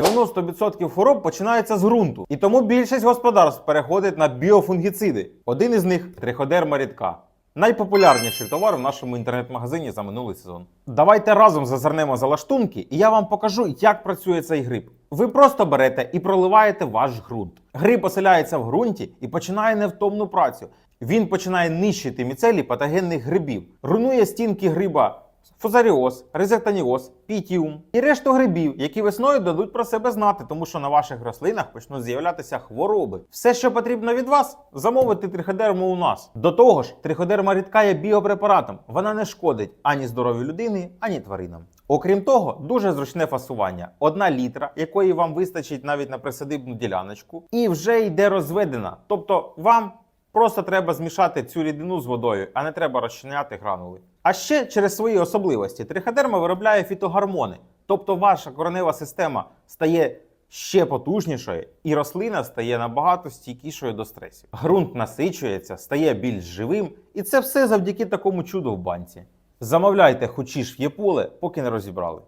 90% хвороб починається з ґрунту, і тому більшість господарств переходить на біофунгіциди. Один із них триходерма рідка. Найпопулярніший товар в нашому інтернет-магазині за минулий сезон. Давайте разом зазирнемо за лаштунки, і я вам покажу, як працює цей гриб. Ви просто берете і проливаєте ваш ґрунт. Гриб оселяється в ґрунті і починає невтомну працю. Він починає нищити міцелі патогенних грибів, руйнує стінки гриба фузаріоз, резектаніоз, пітіум і решту грибів, які весною дадуть про себе знати, тому що на ваших рослинах почнуть з'являтися хвороби. Все, що потрібно від вас, замовити триходерму у нас. До того ж, триходерма рідка є біопрепаратом. Вона не шкодить ані здоров'ю людини, ані тваринам. Окрім того, дуже зручне фасування. Одна літра, якої вам вистачить навіть на присадибну діляночку, і вже йде розведена. Тобто вам Просто треба змішати цю рідину з водою, а не треба розчиняти гранули. А ще через свої особливості триходерма виробляє фітогормони, тобто ваша коренева система стає ще потужнішою, і рослина стає набагато стійкішою до стресів. Грунт насичується, стає більш живим, і це все завдяки такому чуду в банці. Замовляйте хочі ж є поле, поки не розібрали.